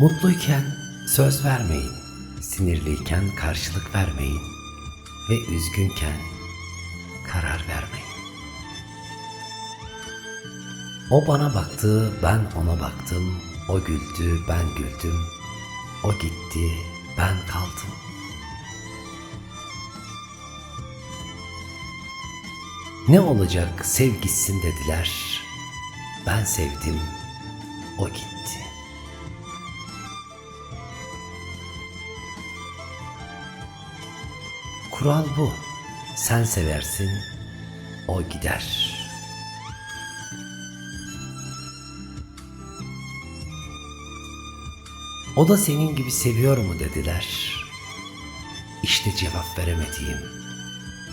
Mutluyken söz vermeyin, sinirliyken karşılık vermeyin ve üzgünken karar vermeyin. O bana baktı, ben ona baktım. O güldü, ben güldüm. O gitti, ben kaldım. Ne olacak sev gitsin dediler. Ben sevdim, o gitti. Kural bu. Sen seversin, o gider. O da senin gibi seviyor mu dediler. İşte cevap veremediğim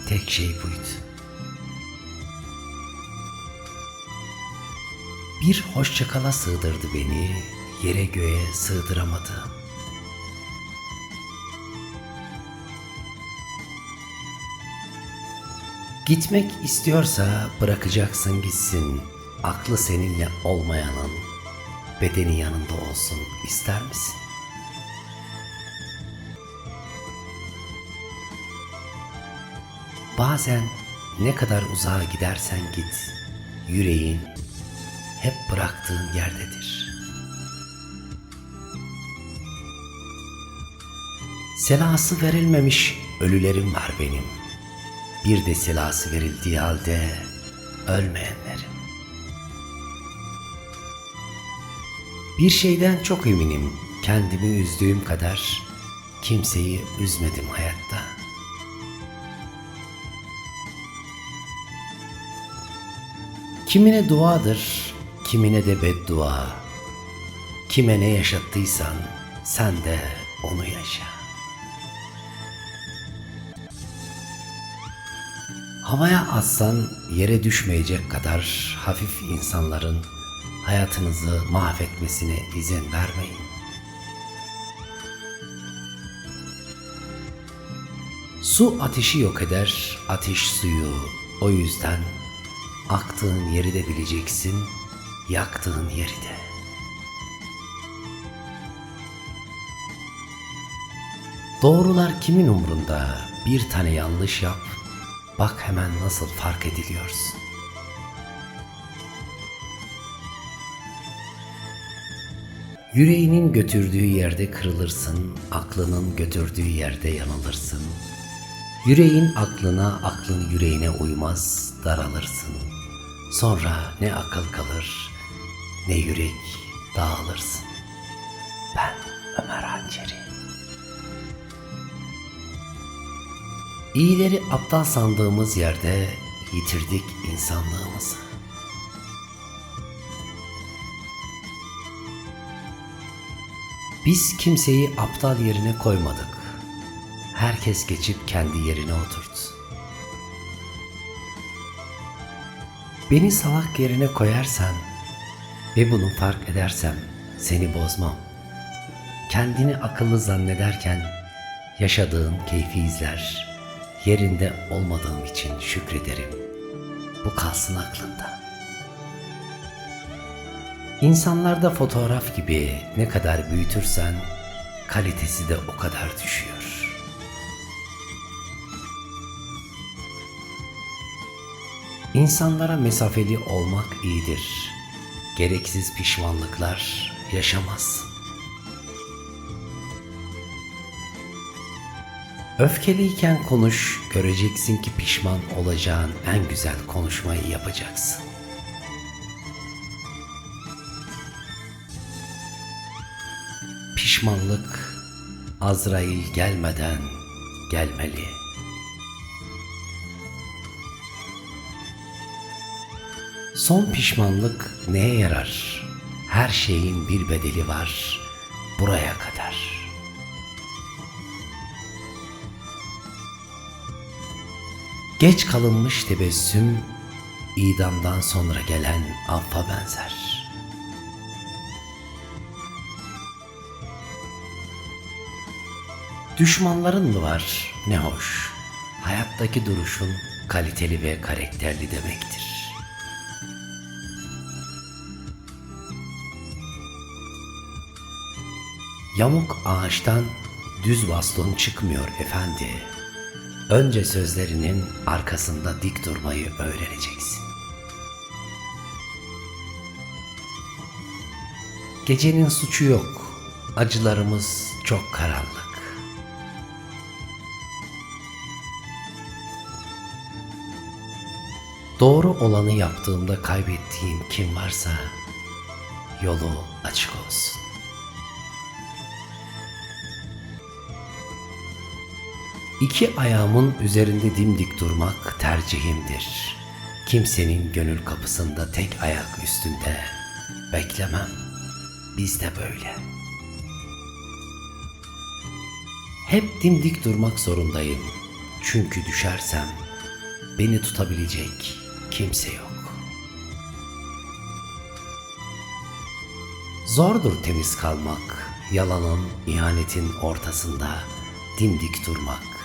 tek şey buydu. Bir hoşçakala sığdırdı beni, yere göğe sığdıramadı. Gitmek istiyorsa bırakacaksın gitsin. Aklı seninle olmayanın bedeni yanında olsun ister misin? Bazen ne kadar uzağa gidersen git, yüreğin hep bıraktığın yerdedir. Selası verilmemiş ölülerim var benim. Bir de selası verildiği halde ölmeyenlerim. Bir şeyden çok eminim. Kendimi üzdüğüm kadar kimseyi üzmedim hayatta. Kimine duadır, kimine de beddua. Kime ne yaşattıysan sen de onu yaşa. Havaya atsan yere düşmeyecek kadar hafif insanların hayatınızı mahvetmesine izin vermeyin. Su ateşi yok eder, ateş suyu. O yüzden aktığın yeri de bileceksin, yaktığın yeri de. Doğrular kimin umrunda? Bir tane yanlış yap, bak hemen nasıl fark ediliyorsun. Yüreğinin götürdüğü yerde kırılırsın, aklının götürdüğü yerde yanılırsın. Yüreğin aklına, aklın yüreğine uymaz, daralırsın. Sonra ne akıl kalır, ne yürek dağılırsın. Ben Ömer Hançeri. İyileri aptal sandığımız yerde yitirdik insanlığımızı. Biz kimseyi aptal yerine koymadık. Herkes geçip kendi yerine oturdu. Beni salak yerine koyarsan ve bunu fark edersem seni bozmam. Kendini akıllı zannederken yaşadığın keyfi izler. Yerinde olmadığım için şükrederim. Bu kalsın aklında. İnsanlarda fotoğraf gibi ne kadar büyütürsen kalitesi de o kadar düşüyor. İnsanlara mesafeli olmak iyidir. Gereksiz pişmanlıklar yaşamazsın. Öfkeliyken konuş, göreceksin ki pişman olacağın en güzel konuşmayı yapacaksın. Pişmanlık Azrail gelmeden gelmeli. Son pişmanlık neye yarar? Her şeyin bir bedeli var buraya kadar. Geç kalınmış tebessüm idamdan sonra gelen affa benzer. Düşmanların mı var? Ne hoş. Hayattaki duruşun kaliteli ve karakterli demektir. Yamuk ağaçtan düz baston çıkmıyor efendi. Önce sözlerinin arkasında dik durmayı öğreneceksin. Gecenin suçu yok. Acılarımız çok karanlık. Doğru olanı yaptığımda kaybettiğim kim varsa yolu açık olsun. İki ayağımın üzerinde dimdik durmak tercihimdir. Kimsenin gönül kapısında tek ayak üstünde beklemem. Biz de böyle. Hep dimdik durmak zorundayım. Çünkü düşersem beni tutabilecek kimse yok. Zordur temiz kalmak, yalanın, ihanetin ortasında dimdik durmak.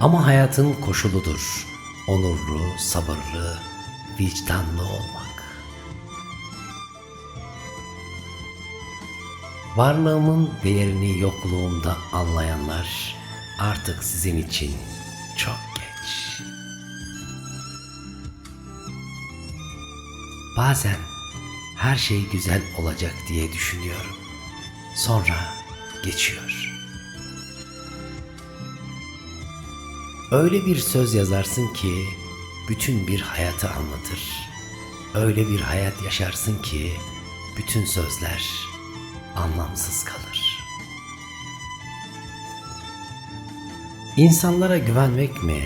Ama hayatın koşuludur, onurlu, sabırlı, vicdanlı olmak. Varlığımın değerini yokluğumda anlayanlar artık sizin için çok geç. Bazen her şey güzel olacak diye düşünüyorum. Sonra geçiyor. Öyle bir söz yazarsın ki bütün bir hayatı anlatır. Öyle bir hayat yaşarsın ki bütün sözler anlamsız kalır. İnsanlara güvenmek mi?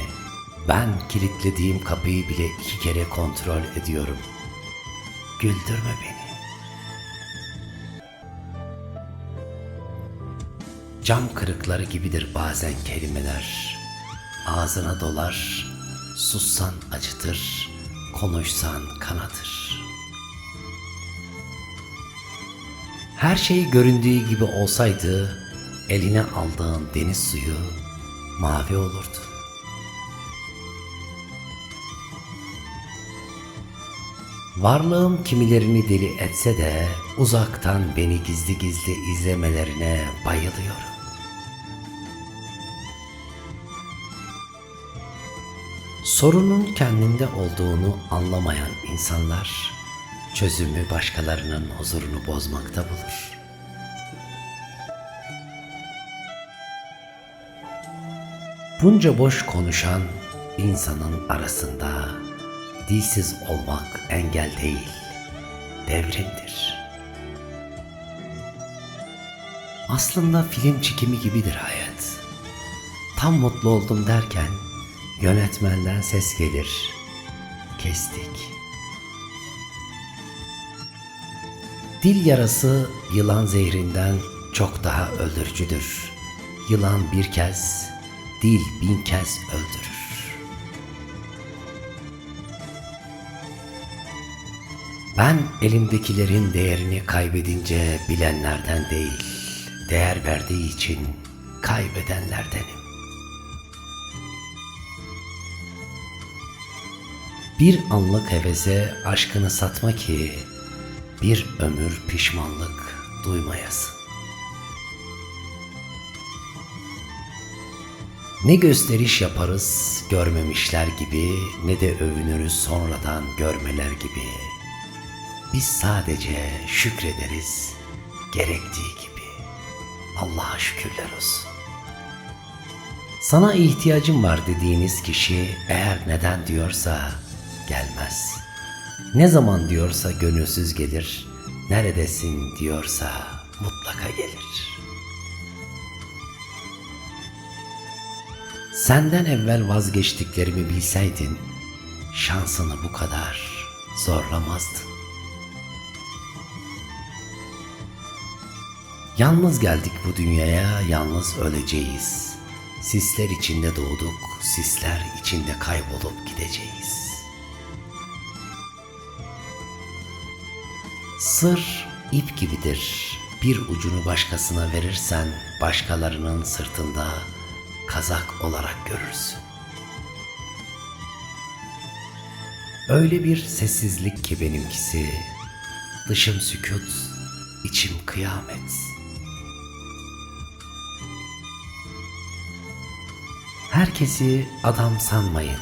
Ben kilitlediğim kapıyı bile iki kere kontrol ediyorum. Güldürme beni. Cam kırıkları gibidir bazen kelimeler. Ağzına dolar, sussan acıtır, konuşsan kanatır. Her şey göründüğü gibi olsaydı eline aldığın deniz suyu mavi olurdu. Varlığım kimilerini deli etse de uzaktan beni gizli gizli izlemelerine bayılıyorum. Sorunun kendinde olduğunu anlamayan insanlar çözümü başkalarının huzurunu bozmakta bulur. Bunca boş konuşan insanın arasında dilsiz olmak engel değil, devrimdir. Aslında film çekimi gibidir hayat. Tam mutlu oldum derken yönetmenden ses gelir. Kestik. Dil yarası yılan zehrinden çok daha öldürücüdür. Yılan bir kez, dil bin kez öldürür. Ben elimdekilerin değerini kaybedince bilenlerden değil, değer verdiği için kaybedenlerdenim. Bir anlık hevese aşkını satma ki bir ömür pişmanlık duymayasın. Ne gösteriş yaparız görmemişler gibi ne de övünürüz sonradan görmeler gibi. Biz sadece şükrederiz gerektiği gibi. Allah'a şükürler olsun. Sana ihtiyacım var dediğiniz kişi eğer neden diyorsa gelmez. Ne zaman diyorsa gönülsüz gelir. Neredesin diyorsa mutlaka gelir. Senden evvel vazgeçtiklerimi bilseydin şansını bu kadar zorlamazdın. Yalnız geldik bu dünyaya, yalnız öleceğiz. Sisler içinde doğduk, sisler içinde kaybolup gideceğiz. Sır ip gibidir. Bir ucunu başkasına verirsen başkalarının sırtında kazak olarak görürsün. Öyle bir sessizlik ki benimkisi, dışım sükut, içim kıyamet. Herkesi adam sanmayın,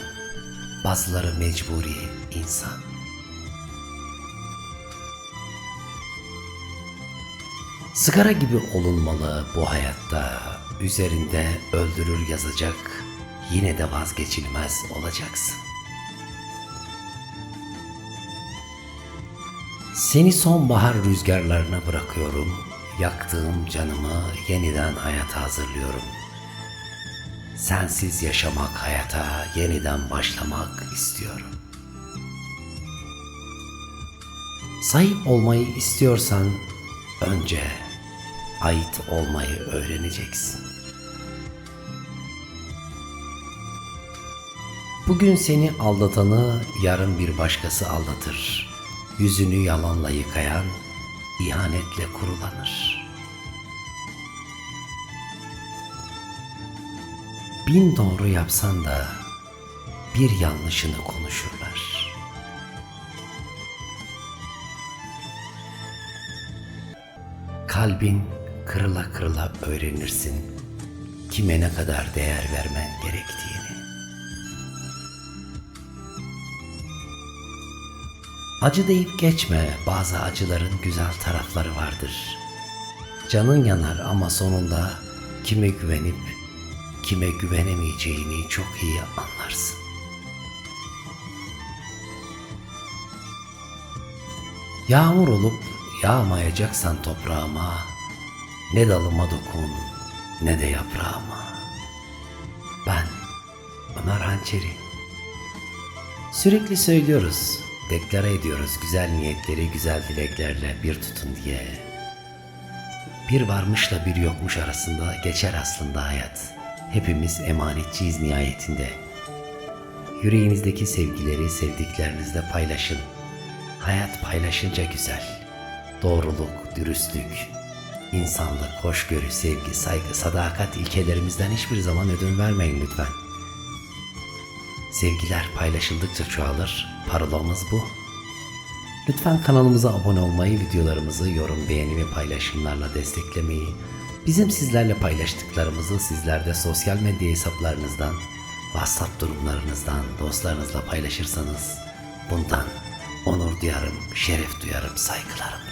bazıları mecburi insan.'' Sigara gibi olunmalı bu hayatta. Üzerinde öldürür yazacak. Yine de vazgeçilmez olacaksın. Seni sonbahar rüzgarlarına bırakıyorum. Yaktığım canımı yeniden hayata hazırlıyorum. Sensiz yaşamak hayata yeniden başlamak istiyorum. Sahip olmayı istiyorsan önce ait olmayı öğreneceksin. Bugün seni aldatanı yarın bir başkası aldatır. Yüzünü yalanla yıkayan ihanetle kurulanır. Bin doğru yapsan da bir yanlışını konuşurlar. Kalbin kırıla kırıla öğrenirsin kime ne kadar değer vermen gerektiğini. Acı deyip geçme, bazı acıların güzel tarafları vardır. Canın yanar ama sonunda kime güvenip kime güvenemeyeceğini çok iyi anlarsın. Yağmur olup yağmayacaksan toprağıma, ne dalıma dokun ne de yaprağıma. Ben Ömer Hançeri. Sürekli söylüyoruz, deklare ediyoruz güzel niyetleri güzel dileklerle bir tutun diye. Bir varmışla bir yokmuş arasında geçer aslında hayat. Hepimiz emanetçiyiz nihayetinde. Yüreğinizdeki sevgileri sevdiklerinizle paylaşın. Hayat paylaşınca güzel. Doğruluk, dürüstlük, insanlık, hoşgörü, sevgi, saygı, sadakat ilkelerimizden hiçbir zaman ödün vermeyin lütfen. Sevgiler paylaşıldıkça çoğalır. Parolamız bu. Lütfen kanalımıza abone olmayı, videolarımızı yorum, beğeni ve paylaşımlarla desteklemeyi, bizim sizlerle paylaştıklarımızı sizler de sosyal medya hesaplarınızdan, WhatsApp durumlarınızdan dostlarınızla paylaşırsanız bundan onur duyarım, şeref duyarım, saygılarım.